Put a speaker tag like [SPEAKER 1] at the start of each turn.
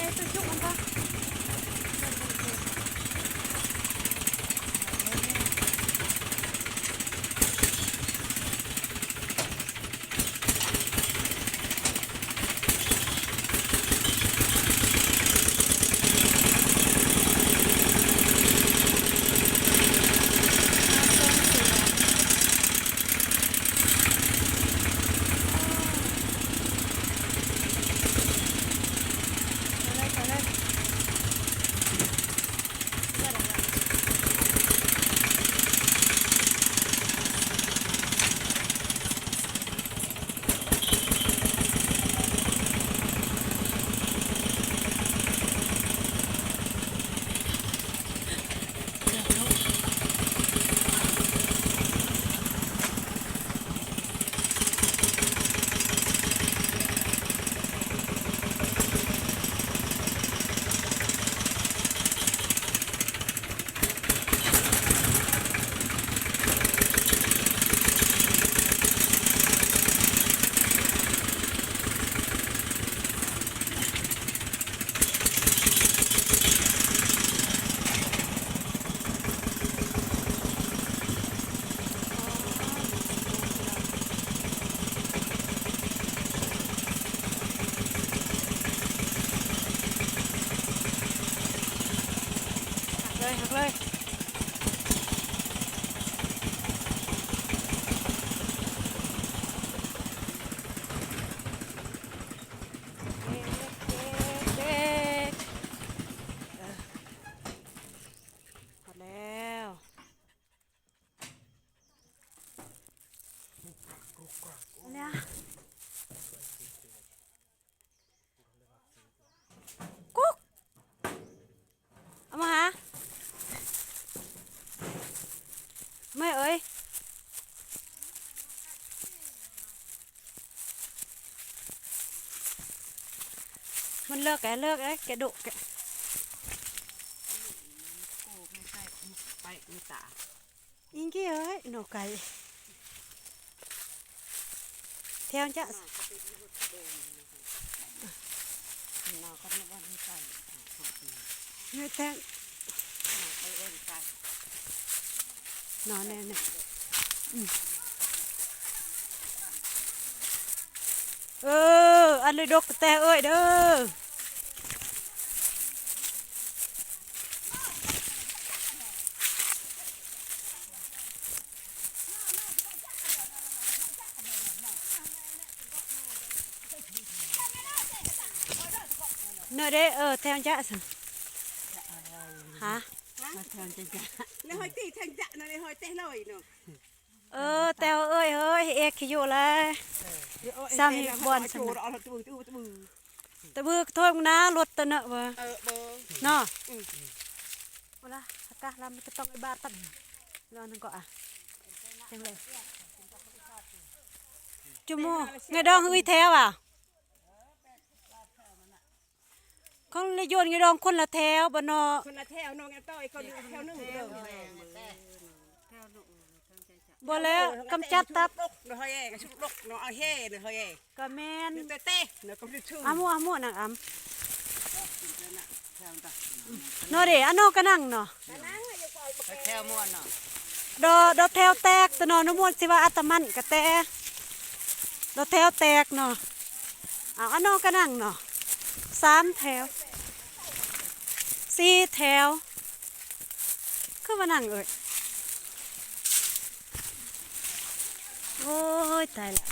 [SPEAKER 1] Tôi 它 เลยหักเลย
[SPEAKER 2] Mày ơi. Mình lơ cái lơ cái
[SPEAKER 1] cái độ cái In kia
[SPEAKER 2] ơi, nổ cái. Theo chắc Nó có
[SPEAKER 1] นอนแน่แน่อืมเออ อันเลยดกแต่เอ้ยเด้อเนอะเด้เออแทงจะสิฮะ
[SPEAKER 2] มาแทนจะจะ
[SPEAKER 3] แล้วหอยตีทันจะนะเลยหอยเตะเลยเนาะ
[SPEAKER 1] เออแตวเอ้ยเฮ้ยเอกขี้อยู่เลยซ้ำอีกบอน
[SPEAKER 3] โชว์เอาตัวตัวตัว
[SPEAKER 1] ตะบือโทษมึงนะรถตะเนอะเว้ย
[SPEAKER 3] เออเบอร์
[SPEAKER 1] เนาะเวลาอากาศเรามันก็ต้องไอ้บาตันรอนึงก็อะจังเลยจุโมไงดองเฮ้ยแถวอะ เขาเลยโยนไงดองคนละแถวบ่เนาะ
[SPEAKER 3] คนละแถวน้องแอต้อยคนแถวนึงเด้อ
[SPEAKER 1] บ่แล้วกำจัดตับ
[SPEAKER 3] ลกเนาะหอยแอกชุบลกเนาะเอาแห่เนาะหอยแอก
[SPEAKER 1] ก็แม่น
[SPEAKER 3] เตะเตะเนาะก็จะชื่อ
[SPEAKER 1] อามัวอามัวนังอำ
[SPEAKER 2] แทนตา
[SPEAKER 1] เนาะเด้อันนอก็นั่งเนาะ
[SPEAKER 2] ไปแทวม้วนเนาะ
[SPEAKER 1] ดอดอแถวแตกตะเนอนนมวนสิว่าอัตมันก็แตดอแถวแตกเนาะเอาอันนอก็นั่งเนาะสามแถว สี่แถวคือมานั่งเอ่ยโอ้ยตายละ